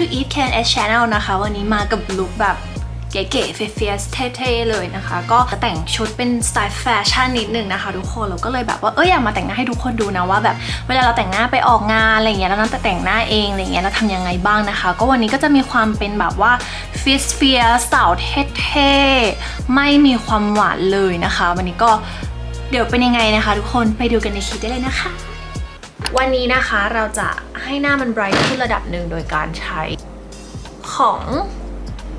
to Eat Can S Channel นะคะ วันนี้มากับลุคแบบเก๋ๆเฟียสเท่ๆเลยนะคะ ก็แต่งชุดเป็นสไตล์แฟชั่นนิดนึงนะคะ ทุกคนเราก็เลยแบบว่าเอออยากมาแต่งหน้าให้ทุกคนดูนะว่าแบบเวลาเราแต่งหน้าไปออกงานอะไรเงี้ยแล้วนั่นแต่แต่งหน้าเองอะไรเงี้ยเราทำยังไงบ้างนะคะ ก็วันนี้ก็จะมีความเป็นแบบว่าฟิสเฟียสาวเท่ๆไม่มีความหวานเลยนะคะ วันนี้ก็เดี๋ยวเป็นยังไงนะคะ ทุกคนไปดูกันในคลิปได้เลยนะคะ วันนี้นะคะเราจะให้หน้ามันไบรท์ขึ้นระดับหนึ่งโดยการใช้ของ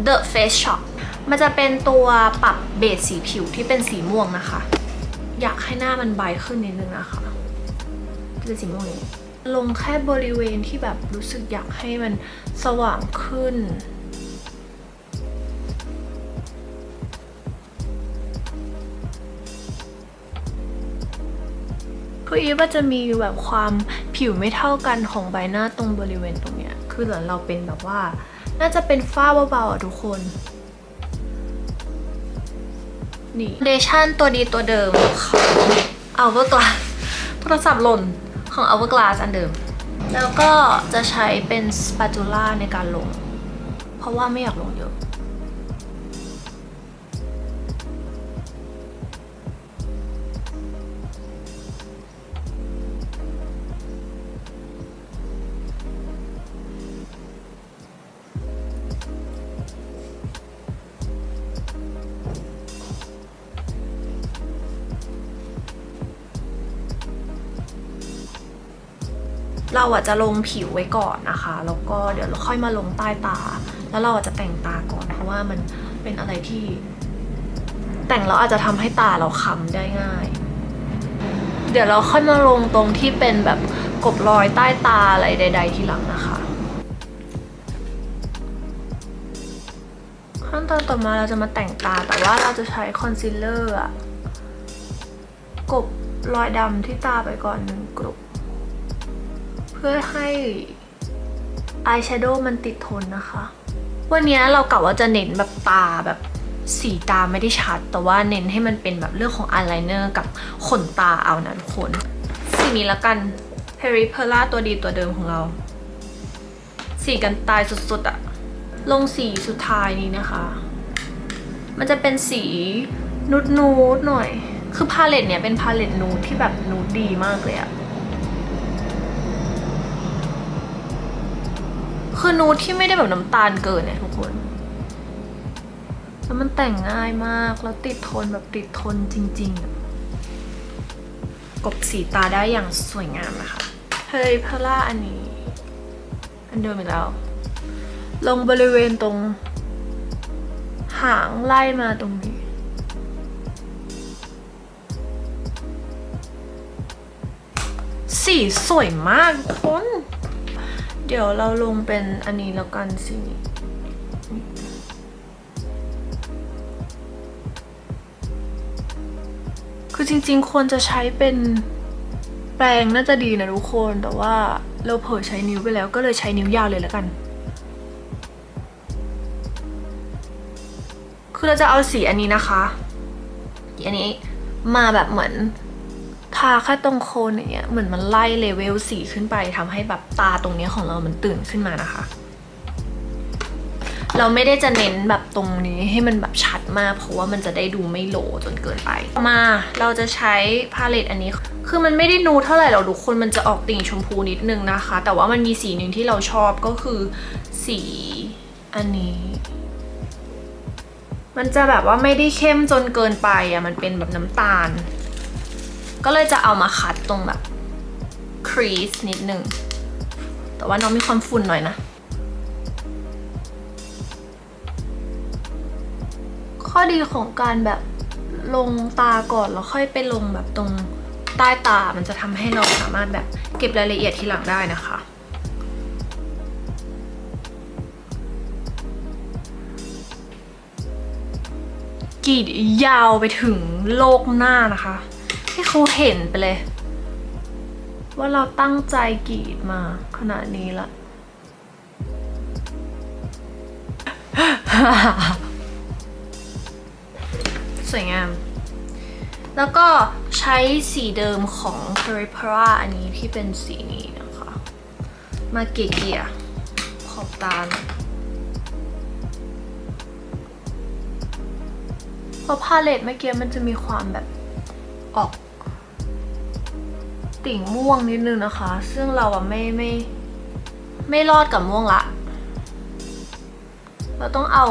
The Face Shop มันจะเป็นตัวปรับเบสสีผิวที่เป็นสีม่วงนะคะ อยากให้หน้ามันไบรท์ขึ้นนิดนึงนะคะเป็นสีม่วงอย่างนี้ลงแค่บริเวณที่แบบรู้สึกอยากให้มันสว่างขึ้น คืออีฟว่าจะมีแบบความผิวไม่เท่ากันของใบหน้าตรงบริเวณตรงเนี้ย คือเหมือนเราเป็นแบบว่า น่าจะเป็นฝ้าเบาๆอะทุกคนนี่เดชั่นตัวดีตัวเดิมของ Hourglass โทรศัพท์หล่นของ Hourglass อันเดิม แล้วก็จะใช้เป็นสปาจูล่าในการลง เพราะว่าไม่อยากลงเยอะ เราอาจจะลงผิวไว้ก่อนนะคะ แล้วก็เดี๋ยวเราค่อยมาลงใต้ตา แล้วเราอาจจะแต่งตาก่อน เพราะว่ามันเป็นอะไรที่ แต่งแล้วอาจจะทำให้ตาเราค้ำได้ง่าย เดี๋ยวเราค่อยมาลงตรงที่เป็นแบบกบรอยใต้ตาอะไรใด ๆ ทีหลังนะคะ ขั้นตอนต่อมาเราจะมาแต่งตา แต่ว่าเราจะใช้คอนซีลเลอร์อะกบรอยดำที่ตาไปก่อนหนึ่งกลุ่ม พื่อให้อายแชโดว์มันติดทนนะคะ วันนี้เรากะว่าจะเน้นแบบตาแบบสีตาไม่ได้ชัด แต่ว่าเน้นให้มันเป็นแบบเรื่องของอายไลเนอร์กับขนตาเอานะทุกคนสีนี้ละกัน Peripera ตัวดีตัวเดิมของเรา สีกันตายสุดๆอะลงสีสุดท้ายนี้นะคะ มันจะเป็นสีนูดนูดๆหน่อย คือพาเลตเนี่ยเป็นพาเลตนูดที่แบบนูดดีมากเลยอะ คือนูดที่ไม่ได้แบบน้ำตาลเกินเนี่ยทุกคนแล้วมันแต่งง่ายมากแล้วติดทนแบบติดทนจริงๆอะกบสีตาได้อย่างสวยงามนะคะเฮยพาร่าอันนี้ อันเดิมอีกแล้ว ลงบริเวณตรง หางไล่มาตรงนี้สีสวยมากทุกคน เดี๋ยวเราลงเป็นอันนี้แล้วกันสิคือจริงๆควรจะใช้เป็นแปรงน่าจะดีนะทุกคนแต่ว่าเราเผลอใช้นิ้วไปแล้วก็เลยใช้นิ้วยาวเลยแล้วกัน คือเราจะเอาสีอันนี้นะคะอันนี้มาแบบเหมือนาแค่ตรงโคนอย่างเงี้ยเหมือนมันไล่เลเวลสีขึ้นไปทำให้แบบตาตรงเนี้ยของเรามันตื่นขึ้นมานะคะ เราไม่ได้จะเน้นแบบตรงนี้ให้มันแบบชัดมาก เพราะว่ามันจะได้ดูไม่โหลจนเกินไปมาเราจะใช้พาเลตอันนี้ คือมันไม่ได้นูเท่าไหร่หรอกทุกคนมันจะออกติ่งชมพูนิดนึงนะคะ แต่ว่ามันมีสีหนึ่งที่เราชอบก็คือสีอันนี้มันจะแบบว่าไม่ได้เข้มจนเกินไปอะ มันเป็นแบบน้ำตาล ก็เลยจะเอามาคัดตรงแบบครีสนิดนึง แต่ว่าน้องมีความฝุ่นหน่อยนะ ข้อดีของการแบบลงตาก่อนแล้วค่อยไปลงแบบตรงใต้ตา มันจะทำให้เราสามารถแบบเก็บรายละเอียดทีหลังได้นะคะกรีดยาวไปถึงโลกหน้านะคะ ให้เขาเห็นไปเลย ว่าเราตั้งใจกรีดมาขนาดนี้ละ สวยงาม แล้วก็ใช้สีเดิมของ p e r i p e r a อันนี้ที่เป็นสีนี้นะคะ มาเกลี่ยๆพออบตาหน่อยเพราะพาเลตเมื่อกี้มันจะมีความแบบออก ติ่งม่วงนิดนึงนะคะ ซึ่งเราอะไม่ไม่ ไม่รอดกับม่วงละ เราต้องเอา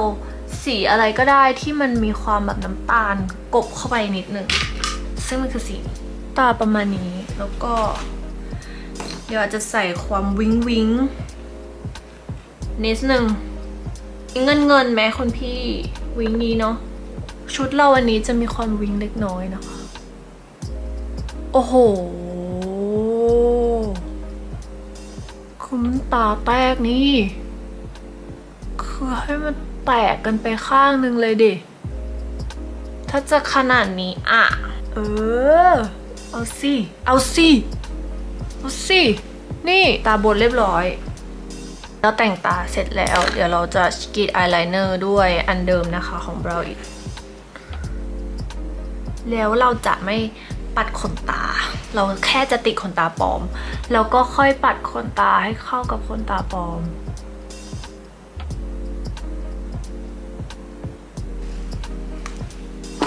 สีอะไรก็ได้ที่มันมีความแบบน้ำตาลกบเข้าไปนิดนึง ซึ่งมันคือสีตาประมาณนี้ แล้วก็ เดี๋ยวอาจจะใส่ความวิงวิงนิดนึงเงินเงินไหมคุณพี่วิงนี้เนาะชุดเราวันนี้จะมีความวิงเล็กน้อยนะคะ โอ้โห คือมันตาแตกนี่ คือให้มันแตกกันไปข้างหนึ่งเลยดิ ถ้าจะขนาดนี้อะ เออ เอาสิ เอาสิ เอาสิ นี่ตาบนเรียบร้อย แล้วแต่งตาเสร็จแล้ว เดี๋ยวเราจะกรีดอายไลเนอร์ด้วยอันเดิมนะคะของเราอีกแล้วเราจะไม่ ปัดขนตา เราแค่จะติดขนตาปลอม แล้วก็ค่อยปัดขนตาให้เข้ากับขนตาปลอม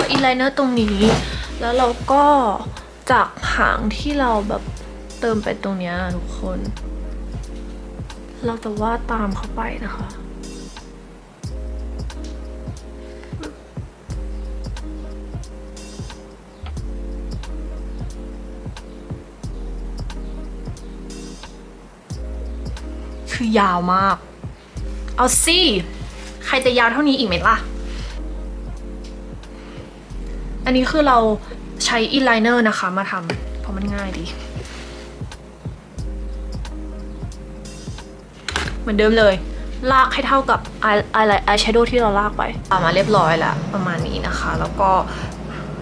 อินไลเนอร์ตรงนี้ แล้วเราก็จากหางที่เราแบบเติมไปตรงนี้ทุกคน เราจะวาดตามเข้าไปนะคะ คือยาวมาก เอาสิใครจะยาวเท่านี้อีกไหมล่ะ อันนี้คือเราใช้อินไลเนอร์นะคะมาทำเพราะมันง่ายดี เหมือนเดิมเลย ลากให้เท่ากับอายอายอายแชโดว์ที่เราลากไปตามมาเรียบร้อยแล้ว ประมาณนี้นะคะ แล้วก็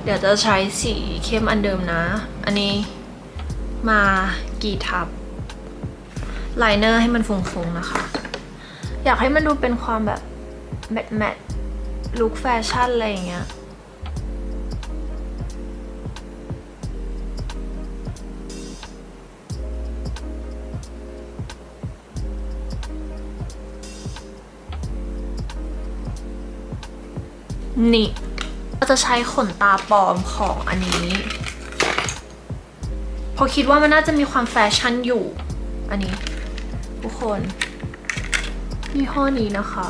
เดี๋ยวจะใช้สีเข้มอันเดิมนะ อันนี้มากี่ทับ ไลเนอร์ให้มันฟุ้งๆนะคะ อยากให้มันดูเป็นความแบบแมทแมทลุคแฟชั่นอะไรอย่างเงี้ยนี่เราจะใช้ขนตาปลอมของอันนี้พราะคิดว่ามันน่าจะมีความแฟชั่นอยู่ อันนี้ กคนยี่ห้อนี้นะคะ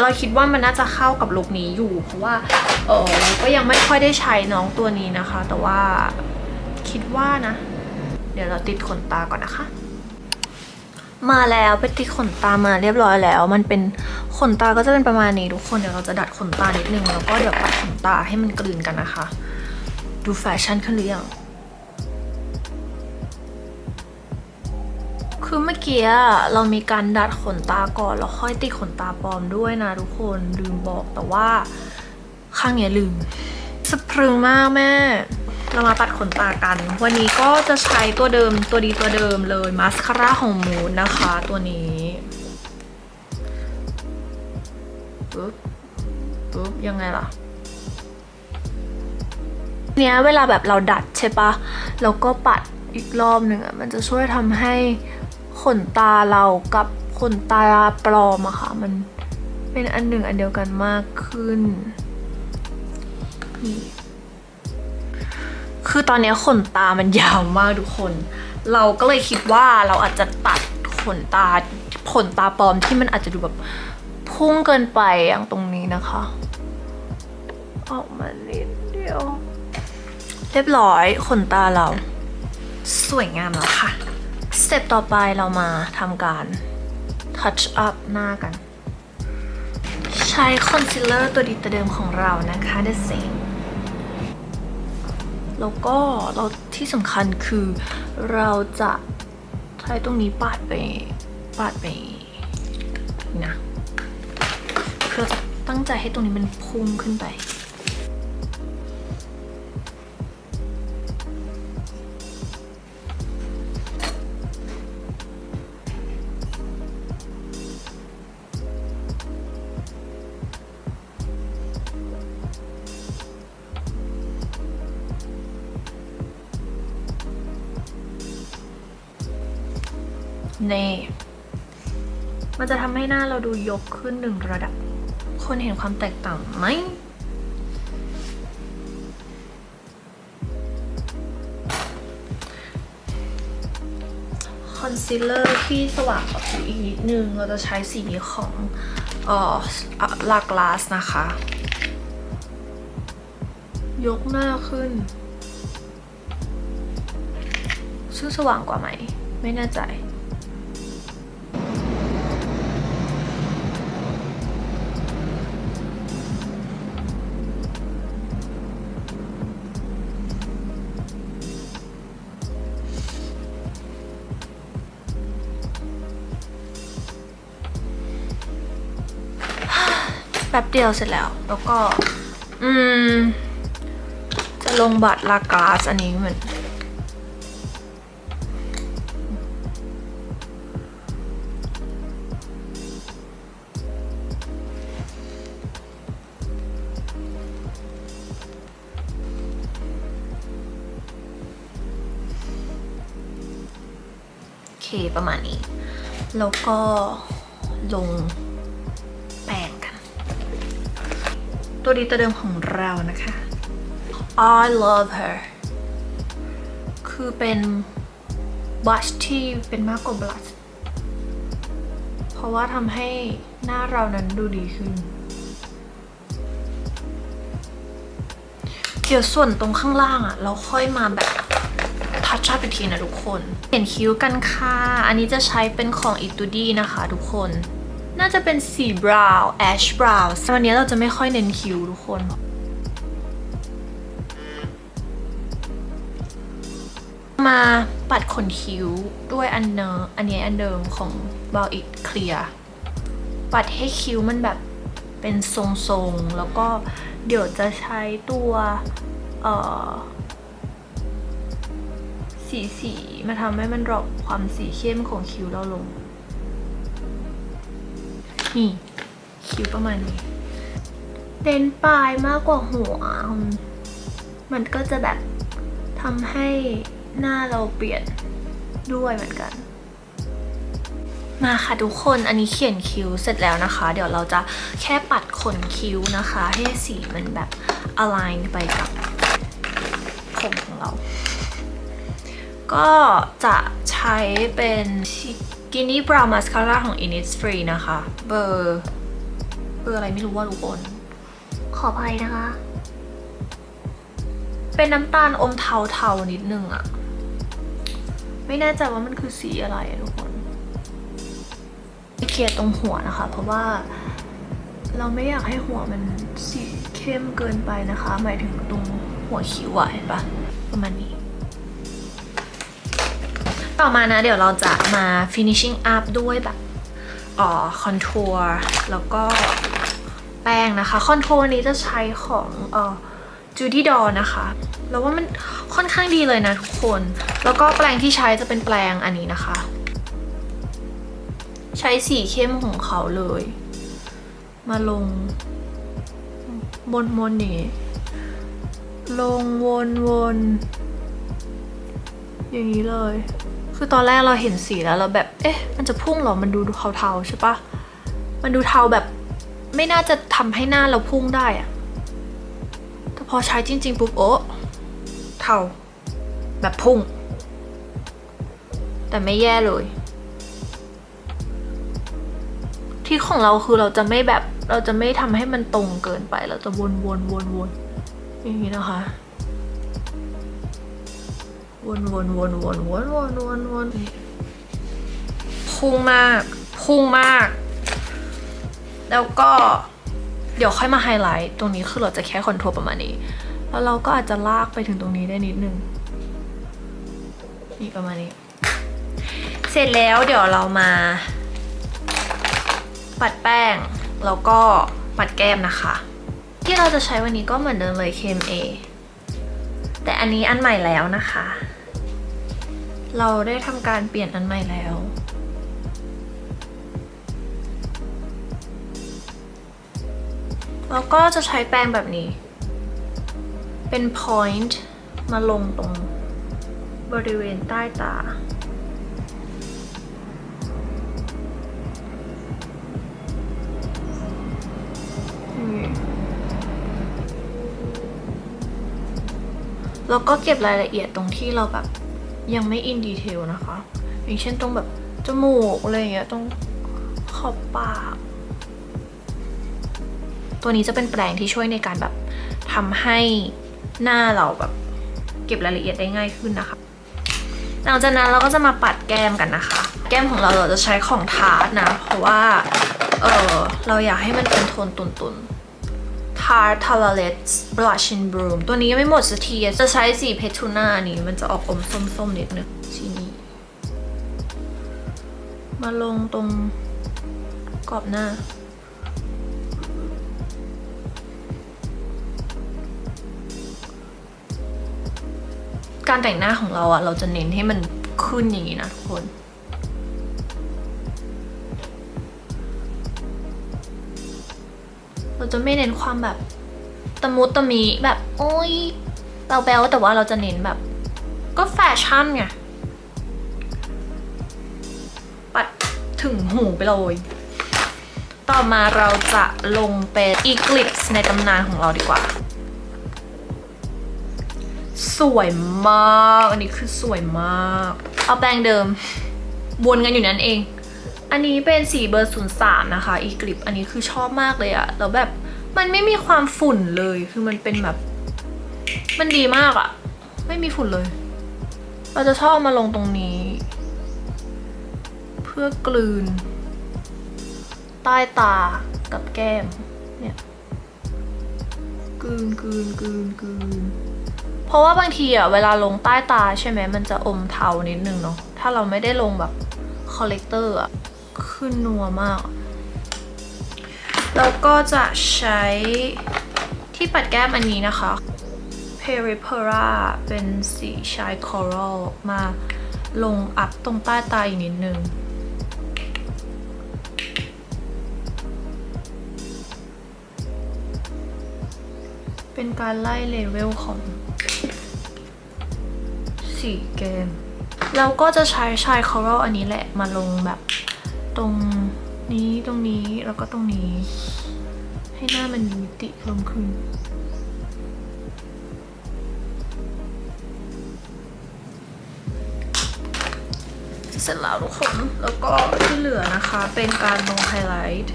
เราคิดว่ามันน่าจะเข้ากับลุคนี้อยู่ เพราะว่าเออเราก็ยังไม่ค่อยได้ใช้น้องตัวนี้นะคะ แต่ว่าคิดว่านะ เดี๋ยวเราติดขนตาก่อนนะคะ มาแล้วไปติดขนตามาเรียบร้อยแล้ว มันเป็นขนตาก็จะเป็นประมาณนี้ทุกคนเดี๋ยวเราจะดัดขนตานิดนึงแล้วก็เดี๋ยวปัดขนตาให้มันกลืนกันนะคะ ดูแฟชั่นขึ้นหรือยัง คือเมื่อกี้เรามีการดัดขนตาก่อนแล้วค่อยติดขนตาปลอมด้วยนะทุกคนลืมบอกแต่ว่าข้างเนี้ยลืมสะพรึงมากแม่ เรามาปัดขนตากัน วันนี้ก็จะใช้ตัวเดิมตัวดีตัวเดิมเลยมาสคาร่าของมูนนะคะตัวนี้ปึ๊บปึ๊บยังไงล่ะเนี้ยเวลาแบบเราดัดใช่ปะแล้วก็ปัดอีกรอบหนึ่งอะมันจะช่วยทำให้ ขนตาเรากับขนตาปลอมอะค่ะ มันเป็นอันหนึ่งอันเดียวกันมากขึ้นนี่คือตอนนี้ขนตามันยาวมากทุกคน เราก็เลยคิดว่าเราอาจจะตัดขนตาขนตาปลอมที่มันอาจจะดูแบบพุ่งเกินไปอย่างตรงนี้นะคะออกมานิดเดียว เรียบร้อยขนตาเรา สวยงามแล้วค่ะ สเต็ปต่อไปเรามาทำการ touch up หน้ากัน ใช้คอนซีลเลอร์ตัวดีตัวเดิมของเรานะคะ The Same แล้วก็เราที่สำคัญคือเราจะใช้ตรงนี้ปาดไปปาดไปนี่นะเพื่อจะตั้งใจให้ตรงนี้มันพุ่งขึ้นไป นี่มันจะทำให้หน้าเราดูยกขึ้นหนึ่งระดับ คนเห็นความแตกต่างไหมคอนซีลเลอร์ที่สว่างกว่าผิวอีกนิดนึง เราจะใช้สีของเอ่อลากลาสนะคะ ยกหน้าขึ้น ซึ่งสว่างกว่าไหม ไม่แน่ใจ เดียวเสร็จแล้ว แล้วก็ อืม จะลงบัตรลากาสอันนี้เหมือนโอเคประมาณนี้ แล้วก็ลง ตัวดีตัวเดิมของเรานะคะ I love her คือเป็นบลัชที่เป็นมากกว่าบลัชเพราะว่าทำให้หน้าเรานั้นดูดีขึ้น เดี๋ยวส่วนตรงข้างล่างอะเราค่อยมาแบบทัชชับอีกทีนะทุกคนเห็นคิ้วกันค่ะ อันนี้จะใช้เป็นของอิตูดี้นะคะทุกคน น่าจะเป็นสีบราวน์แอชบราวน์วันนี้เราจะไม่ค่อยเน้นคิ้วทุกคน มาปัดขนคิ้วด้วยอันเนอร์อันนี้อันเดิมของบาวอิ c เคลียปัดให้คิ้วมันแบบเป็นทรงๆ แล้วก็เดี๋ยวจะใช้ตัวเอ่อสีสีมาทำให้มันดรอปความสีเข้มของคิ้วเราลง นี่คิ้วประมาณนี้เน้นปลายมากกว่าหัว มันก็จะแบบทำให้หน้าเราเปลี่ยนด้วยเหมือนกัน มาค่ะทุกคนอันนี้เขียนคิ้วเสร็จแล้วนะคะ เดี๋ยวเราจะแค่ปัดขนคิ้วนะคะ ให้สีมันแบบ align ไปกับผมของเรา ก็จะใช้เป็น Skinny Brow Mascara ของ Innisfree นะคะ เบอร์เบอร์อะไรไม่รู้ว่าทุกคน ขออภัยนะคะ เป็นน้ำตาลอมเทาๆนิดนึงอะไม่แน่ใจว่ามันคือสีอะไรอะทุกคนเคลียร์ตรงหัวนะคะ เพราะว่าเราไม่อยากให้หัวมันสีเข้มเกินไปนะคะ หมายถึงตรงหัวคิ้วอะเห็นปะประมาณนี้ ต่อมานะ เดี๋ยวเราจะมา finishing up ด้วยแบบอ๋อคอนทัวร์แล้วก็แป้งนะคะ คอนทัวร์นี้จะใช้ของเอ่อ Judy Doll นะคะ แล้วว่ามันค่อนข้างดีเลยนะทุกคน แล้วก็แปรงที่ใช้จะเป็นแปรงอันนี้นะคะ ใช้สีเข้มของเขาเลย มาลงบนบนๆนี้ลงวนวนๆอย่างนี้เลย คือตอนแรกเราเห็นสีแล้วเราแบบ เอ๊ะ มันจะพุ่งเหรอ มันดูเทาๆใช่ปะมันดูเทาแบบ ไม่น่าจะทำให้หน้าเราพุ่งได้อะแต่พอใช้จริง ๆ ปุ๊บโอ้เทาแบบพุ่ง แต่ไม่แย่เลยที่ของเราคือเราจะไม่แบบเราจะไม่ทำให้มันตรงเกินไป เราจะวนวนวนวนอย่างนี้นะคะ วนวนวนวนวนวนวนวนพุ่งมาก พุ่งมาก แล้วก็เดี๋ยวค่อยมาไฮไลท์ตรงนี้คือเราจะแค่คอนโทรลประมาณนี้ แล้วเราก็อาจจะลากไปถึงตรงนี้ได้นิดนึงนี่ประมาณนี้ เสร็จแล้วเดี๋ยวเรามา ปัดแป้ง แล้วก็ปัดแก้มนะคะ ที่เราจะใช้วันนี้ก็เหมือนเดิมเลย KMA แต่อันนี้อันใหม่แล้วนะคะ เราได้ทำการเปลี่ยนอันใหม่แล้ว แล้วก็จะใช้แปรงแบบนี้ เป็น point มาลงตรงบริเวณใต้ตา แล้วก็เก็บรายละเอียดตรงที่เราแบบ ยังไม่อินดีเทลนะคะ อย่างเช่นตรงแบบจมูกอะไรอย่างเงี้ยตรงขอบปาก ตัวนี้จะเป็นแปรงที่ช่วยในการแบบทำให้หน้าเราแบบเก็บรายละเอียดได้ง่ายขึ้นนะคะ หลังจากนั้นเราก็จะมาปัดแก้มกันนะคะ แก้มของเราเราจะใช้ของทาร์ตนะ เพราะว่า เออเราอยากให้มันเป็นโทนตุนๆ Tarte Toilette Blush and Bloom ตัวนี้ยังไม่หมดสักที จะใช้สีเพทูน่านี้ มันจะออกอมส้มๆนิดนึงสีนี้มาลงตรงกรอบหน้า การแต่งหน้าของเราอะเราจะเน้นให้มันขึ้นอย่างนี้นะทุกคน เราจะไม่เน้นความแบบตะมุตะมีแบบโอ้ยเราแบลแต่ว่าเราจะเน้นแบบ ก็แฟชั่นไงปัดถึงหูไปเลย ต่อมาเราจะลงเป็น Eclipse ในตำนานของเราดีกว่า สวยมาก อันนี้คือสวยมาก เอาแปรงเดิม วนกันอยู่นั้นเอง อันนี้เป็นสีเบอร์0 3นะคะ อีกลิปอันนี้คือชอบมากเลยอะแล้วแบบมันไม่มีความฝุ่นเลย คือมันเป็นแบบ มันดีมากอะไม่มีฝุ่นเลย เราจะชอบมาลงตรงนี้ เพื่อกลืน ใต้ตากับแก้ม เนี่ยกลืนกลืนกลืนกลืนเพราะว่าบางทีอะเวลาลงใต้ตาใช่ไหมมันจะอมเทานิดนึงเนาะ ถ้าเราไม่ได้ลงแบบคอลเลกเตอร์อะ ขึ้นนัวมาก แล้วก็จะใช้ที่ปัดแก้มอันนี้นะคะ p e r i p e r a เป็นสีชายคอรัลมาลงอัพตรงใต้ตาอีกนิดนึงเป็นการไล่เลเวลของสีแก้มแล้วก็จะใช้ชายคอรัลอันนี้แหละมาลงแบบ ตรงนี้ตรงนี้แล้วก็ตรงนี้ ให้หน้ามันมีมิติเพิ่มขึ้นเสร็จแล้วทุกคน แล้วก็ที่เหลือนะคะเป็นการลงไฮไลท์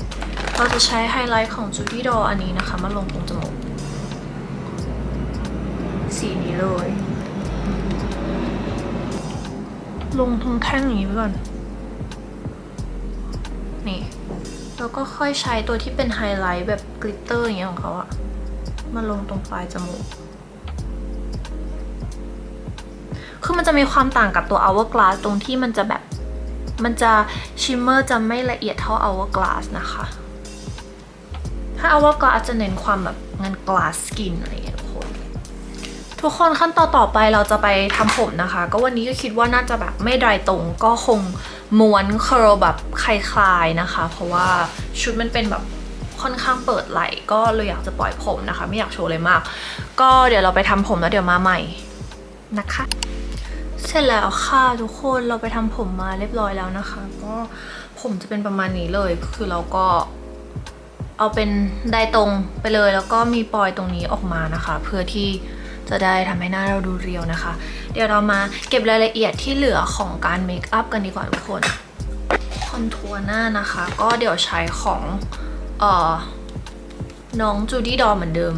เราจะใช้ไฮไลท์ของ Judy Doll อันนี้นะคะมาลงตรงจมูกสีนี้เลย ลงตรงแท่งอย่างนี้ไปก่อน นี่ แล้วก็ค่อยใช้ตัวที่เป็นไฮไลท์แบบกลิตเตอร์อย่างเงี้ยของเขาอะมาลงตรงปลายจมูก คือมันจะมีความต่างกับตัว hourglass ตรงที่มันจะแบบ มันจะชิมเมอร์จะไม่ละเอียดเท่า hourglass นะคะ ถ้า hourglass จะเน้นความแบบงาน glass skin อะไร ทุกคนขั้นตอนต่อไปเราจะไปทำผมนะคะ ก็วันนี้ก็คิดว่าน่าจะแบบไม่ดรายตรง ก็คงม้วนเคอร์แบบคลายๆนะคะ เพราะว่าชุดมันเป็นแบบค่อนข้างเปิดไหลก็เลยอยากจะปล่อยผมนะคะ ไม่อยากโชว์เลยมาก ก็เดี๋ยวเราไปทำผมแล้วเดี๋ยวมาใหม่นะคะ เสร็จแล้วค่ะทุกคนเราไปทำผมมาเรียบร้อยแล้วนะคะ ก็ผมจะเป็นประมาณนี้เลยคือเราก็เอาเป็นไดตรงไปเลยแล้วก็มีปลอยตรงนี้ออกมานะคะ เพื่อที่ จะได้ทำให้หน้าเราดูเรียวนะคะ เดี๋ยวเรามาเก็บรายละเอียดที่เหลือของการเมคอัพกันดีกว่าทุกคนคอนทัวร์หน้านะคะ ก็เดี๋ยวใช้ของเอ่อน้องจูดี้ดอเหมือนเดิม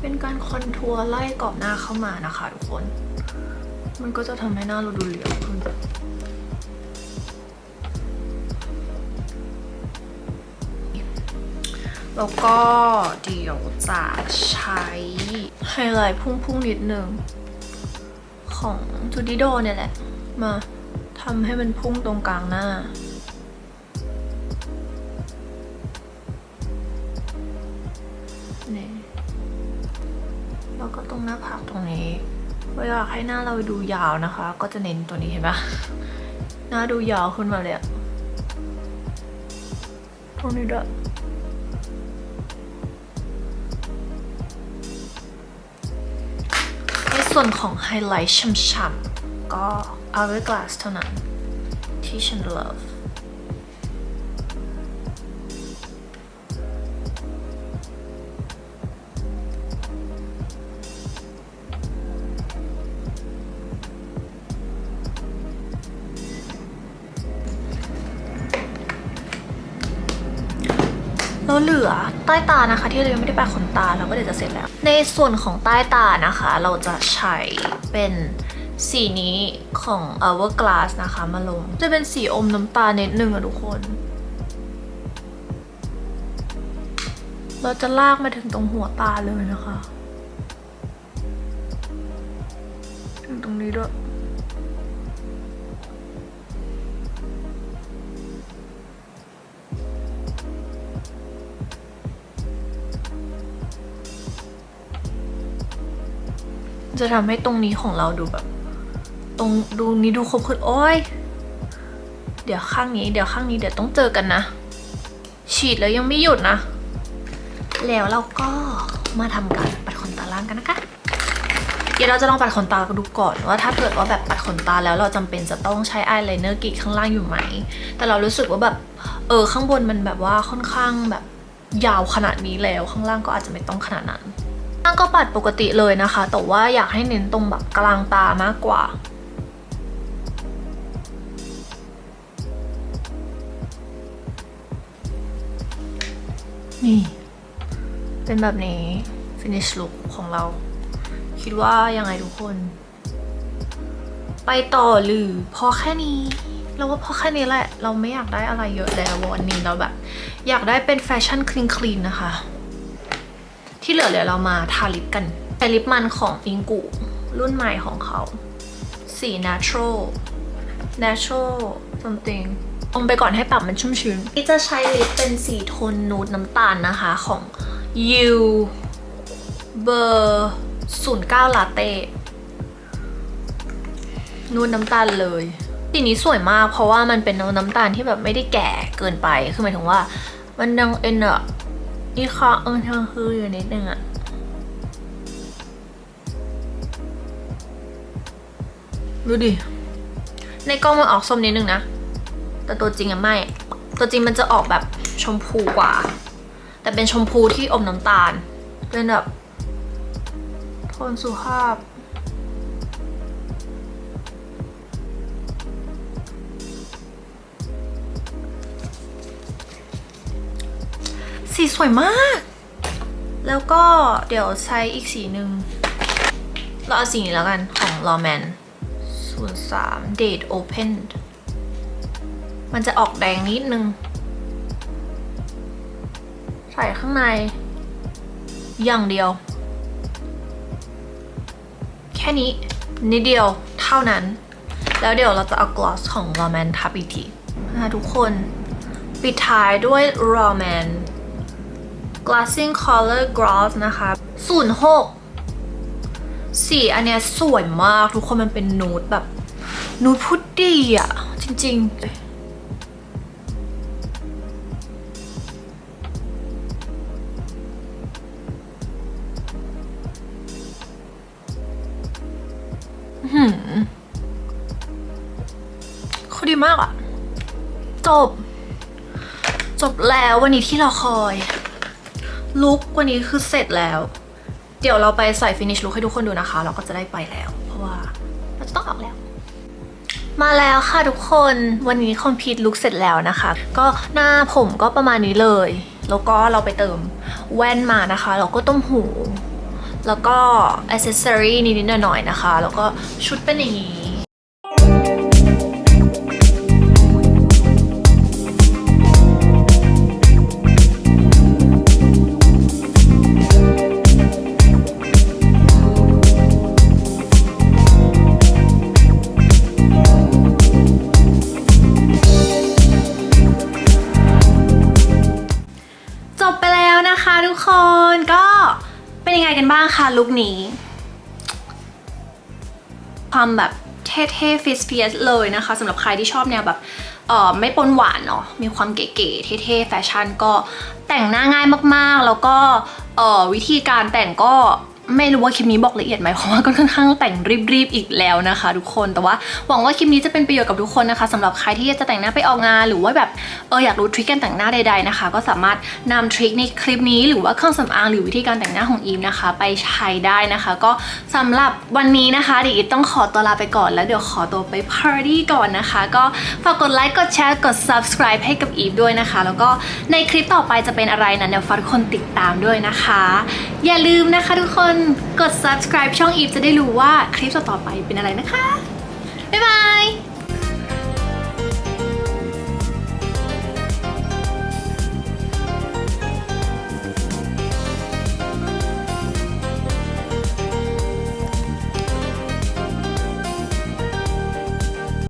เป็นการคอนทัวร์ไล่กรอบหน้าเข้ามานะคะทุกคน มันก็จะทำให้หน้าเราดูเหลียวขึ้น แล้วก็เดี๋ยวจะใช้ไฮไลท์พุ่งๆนิดนึง ของจูดิโดเนี่ยแหละ มาทำให้มันพุ่งตรงกลางหน้านี่แล้วก็ตรงหน้าผากตรงนี้เวลาให้หน้าเราดูยาวนะคะ ก็จะเน้นตัวนี้เห็นปะหน้าดูยาวขึ้นมาเลยอะตรงนี้ด้วย ส่วนของไฮไลท์ช่ำๆก็ hourglass เท่านั้นที่ฉัน love เราเหลือใต้ตานะคะ ที่เรายังไม่ได้แปะขนตาเราก็เดี๋ยวจะเสร็จแล้ว ในส่วนของใต้ตานะคะ เราจะใช้เป็นสีนี้ของ Hourglass นะคะมาลง จะเป็นสีอมน้ำตาลนิดนึงอะทุกคน เราจะลากมาถึงตรงหัวตาเลยนะคะ จะทำให้ตรงนี้ของเราดูแบบ ตรงดูนี้ดูคมขึ้นโอ้ย เดี๋ยวข้างนี้ เดี๋ยวข้างนี้เดี๋ยวต้องเจอกันนะ ฉีดแล้วยังไม่หยุดนะ แล้วเราก็มาทำการปัดขนตาล่างกันนะคะ เดี๋ยวเราจะลองปัดขนตาดูก่อนว่าถ้าเกิดว่าแบบปัดขนตาแล้วเราจำเป็นจะต้องใช้อายไลเนอร์กรีดข้างล่างอยู่ไหม แต่เรารู้สึกว่าแบบเออข้างบนมันแบบว่าค่อนข้างแบบยาวขนาดนี้แล้วข้างล่างก็อาจจะไม่ต้องขนาดนั้นางก็ปัดปกติเลยนะคะ แต่ว่าอยากให้เน้นตรงแบบกลางตามากกว่านี่ เป็นแบบนี้ finish look ของเรา คิดว่ายังไงทุกคน ไปต่อหรือพอแค่นี้เราว่าพอแค่นี้แหละ เราไม่อยากได้อะไรเยอะแล้ววันนี้เราแบบ อยากได้เป็นแฟชั่นคลีนคลีนนะคะ ที่เหลือเดี๋ยวเรามาทาลิปกันใช้ลิปมันของอิงกูรุ่นใหม่ของเขาสี natural natural something อมไปก่อนให้ปากมันชุ่มชื้นที่จะใช้ลิปเป็นสีโทนนูดน้ำตาลนะคะของ U เบอร์09ลาเต้นูดน้ำตาลเลยสีนี้สวยมากเพราะว่ามันเป็นน้ำตาลที่แบบไม่ได้แก่เกินไป คือหมายถึงว่า มันยังเอ็นอะ อีคอเอินทางคืออยู่นิดนึงอะดูดิ ในกล้องมันออกส้มนิดนึงนะ แต่ตัวจริงอะไม่ ตัวจริงมันจะออกแบบชมพูกว่า แต่เป็นชมพูที่อมน้ำตาล เป็นแบบโทนสุภาพ สีสวยมาก แล้วก็เดี๋ยวใช้อีกสีหนึ่งเราเอาสีนี้แล้วกันของ Lawman 03 Date Open มันจะออกแดงนิดนึง ใส่ข้างใน อย่างเดียว แค่นี้นิดเดียวเท่านั้น แล้วเดี๋ยวเราจะเอากลอสของ Lawman ทับอีกทีทุกคน ปิดท้ายด้วย Lawman Glassing Color Gloss นะคะ 06 สีอันเนี้ยสวยมากทุกคนมันเป็นนูดแบบ นูดพุดดี้อะจริง ๆ หืมเขาดีมากอะจบ จบแล้ววันนี้ที่เราคอย ลุกวันนี้คือเสร็จแล้ว เดี๋ยวเราไปใส่ฟินิชลุกให้ทุกคนดูนะคะ เราก็จะได้ไปแล้ว เพราะว่าเราจะต้องออกแล้ว มาแล้วค่ะทุกคนวันนี้คอมพิวลุกเสร็จแล้วนะคะ ก็หน้าผมก็ประมาณนี้เลย แล้วก็เราไปเติมแว่นมานะคะ แล้วก็ต้มหู แล้วก็อ c เซอรีนิดๆหน่อยๆนะคะ แล้วก็ชุดเป็นอย่างนี้ ลุคนี้ ความแบบเท่ๆฟิสเฟียสเลยนะคะสำหรับใครที่ชอบแนวแบบเออไม่ปนหวานเนาะมีความเก๋ๆเท่ๆแฟชั่นก็แต่งหน้าง่ายมากๆ แล้วก็เออวิธีการแต่งก็ ไม่รู้ว่าคลิปนี้บอกละเอียดไหมเพราะว่าก็ค่อนข้างแต่งรีบๆอีกแล้วนะคะ ทุกคนแต่ว่าหวังว่าคลิปนี้จะเป็นประโยชน์กับทุกคนนะคะสำหรับใครที่จะแต่งหน้าไปออกงานหรือว่าแบบเอออยากรู้ทริคการแต่งหน้าใดๆนะคะ ก็สามารถนำทริคในคลิปนี้ หรือว่าเครื่องสำอางหรือวิธีการแต่งหน้าของอีฟนะคะ ไปใช้ได้นะคะ ก็สำหรับวันนี้นะคะเดี๋ยวอีต้องขอตัวลาไปก่อนแล้วเดี๋ยวขอตัวไปพาร์ตี้ก่อนนะคะ ก็ฝากกดไลค์กดแชร์กด subscribe ให้กับอีฟด้วยนะคะ แล้วก็ในคลิปต่อไปจะเป็นอะไรนั้นเดี๋ยวฝากทุกคนติดตามด้วยนะคะ อย่าลืมนะคะทุกคนกด subscribe ช่องอีฟจะได้รู้ว่าคลิปต่อๆไปเป็นอะไรนะคะ บ๊ายบาย